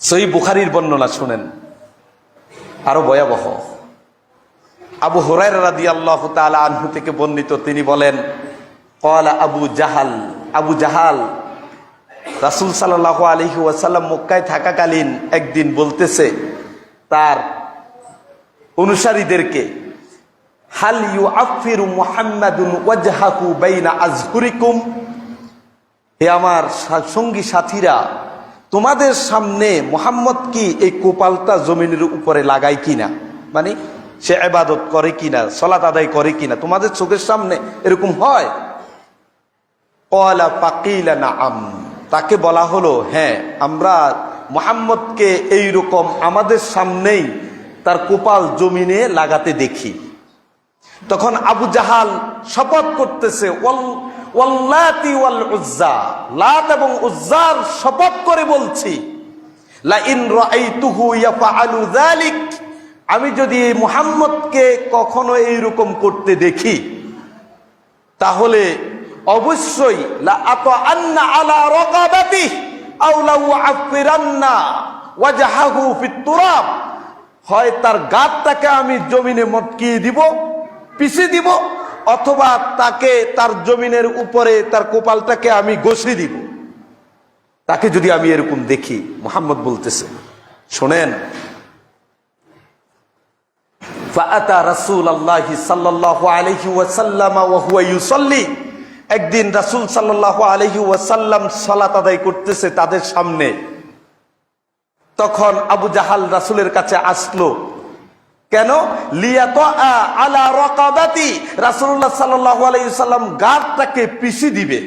সই বুখারির বর্ণনা শুনেন। আরও ভয়াবহ। আবু হরাই রাদি আল্লাহ আনহু থেকে বর্ণিত, তিনি বলেন কলা আবু জাহাল। আবু জাহাল রাসুল সাল্লাহ আলহি ওয়াসাল্লাম মক্কায় থাকাকালীন একদিন বলতেছে, তার অনুসারীদেরকে, হাল ইউ আফিরু ওয়াজহাকু বাইনা আজহুরিকুম? হে আমার সঙ্গী সাথীরা তোমাদের সামনে মোহাম্মদ কি এই কোপালটা জমিনের উপরে লাগায় কিনা? মানে সে আবাদত করে কিনা, সলাত আদায় করে কিনা? তোমাদের চোখের সামনে এরকম হয়? না আম তাকে বলা হলো হ্যাঁ আমরা মোহাম্মদকে এইরকম আমাদের সামনেই তার কোপাল জমিনে লাগাতে দেখি। তখন আবু জাহাল শপথ করতেছে ওয়াল্লাতি ওয়াল উজ্জা। লাত এবং উজ্জার শপথ করে বলছি লা ইন রাআইতুহু ইয়াফআলু যালিক। আমি যদি এই মুহাম্মদকে কখনো এইরকম করতে দেখি, তাহলে অবশ্যই লা আতআন্না আলা রাকাবাতি আও লা উআফিরান্না ওয়াজহাহু ফিত তুরাব। হয় তার গাতটাকে আমি জমিনে মটকিয়ে দিব পিছিয়ে দিব অথবা তাকে তার জমিনের উপরে, তার কোপালটাকে আমি গোসরি দিব। তাকে যদি আমি এরকম দেখি, মোহাম্মদ বলতেছে, শোনেন একদিন রাসূল সাল্লাল্লাহু আলাইহি ওয়াসাল্লাম সালাত আদায় করতেছে তাদের সামনে। তখন আবু জাহাল রাসুলের কাছে আসলো কেন? লিয়াত আলা রকাবাতি। রাসূলুল্লাহ সাল্লাল্লাহু আলাইহি সাল্লাম গারটাকে পিষি দিবে।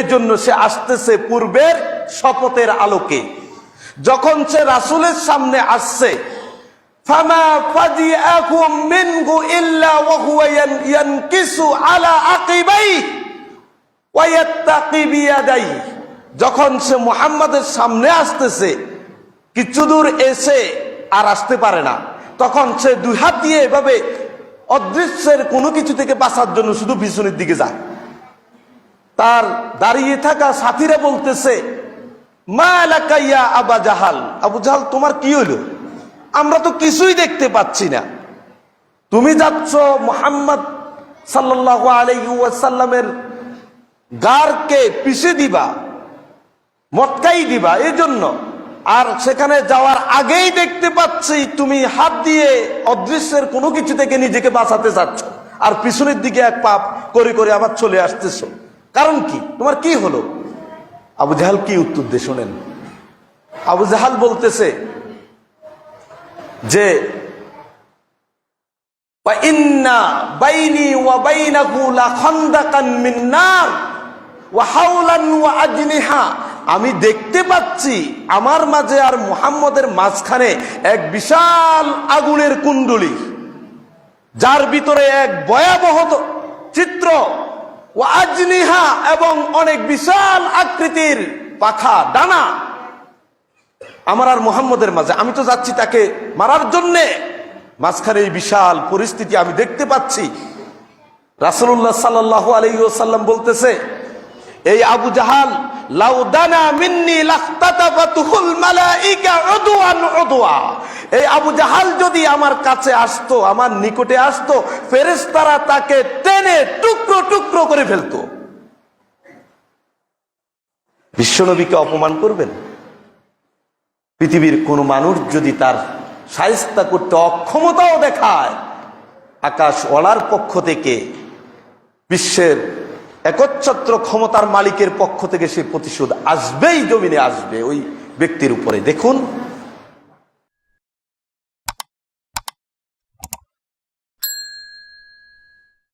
এজন্য সে আসতেছে পূর্বের শপথের আলোকে। যখন সে রাসুলের সামনে আসছে যখন সে মুহাম্মাদের সামনে আসতেছে, কিছু দূর এসে আর আসতে পারে না। তখন সে দুই হাত দিয়ে এভাবে অদৃশ্যের কোনো কিছু থেকে বাঁচার জন্য শুধু পিছনের দিকে যায়। তার দাঁড়িয়ে থাকা সাথীরা বলতেছে, মা এলাকাইয়া আবা জাহাল। আবু জাহাল, তোমার কি হইল? আমরা তো কিছুই দেখতে পাচ্ছি না। তুমি যাচ্ছ মোহাম্মদ সাল্লাহ আলাইসাল্লামের গারকে পিষে দিবা, মটকাই দিবা এই জন্য আর সেখানে যাওয়ার আগেই দেখতে পাচ্ছি তুমি হাত দিয়ে অদৃশ্যের কোনো কিছু থেকে নিজেকে বাঁচাতে চাচ্ছ আর পিছনের দিকে এক পাপ করে করে আবার চলে আসতেছ। কারণ কি? তোমার কি হলো? আবু জাহাল কি উত্তর দিয়ে শোনেন? আবু জাহাল বলতেছে যে বাইনি আমি দেখতে পাচ্ছি আমার মাঝে আর মুহাম্মদের মাঝখানে এক বিশাল আগুনের কুণ্ডলি। যার ভিতরে এক ভয়াবহ চিত্র ও আজনিহা এবং অনেক বিশাল আকৃতির পাখা, ডানা আমার আর মুহাম্মদের মাঝে। আমি তো যাচ্ছি তাকে মারার জন্যে। মাঝখানে এই বিশাল পরিস্থিতি আমি দেখতে পাচ্ছি। রাসুল্লাহ সাল্লাহ আলহিউসাল্লাম বলতেছে, এই আবু জাহাল এই আবু জাহাল যদি আমার কাছে আসতো, আমার নিকটে আসতো তাকে টেনে টুকরো টুকরো করে বিশ্বনবীকে অপমান করবেন? পৃথিবীর কোন মানুষ যদি তার সাহিস্তা করতে অক্ষমতাও দেখায়, আকাশ ওলার পক্ষ থেকে বিশ্বের একচ্ছত্র ক্ষমতার মালিকের পক্ষ থেকে সে প্রতিশোধ আসবেই জমিনে আসবে। ওই ব্যক্তির উপরে। দেখুন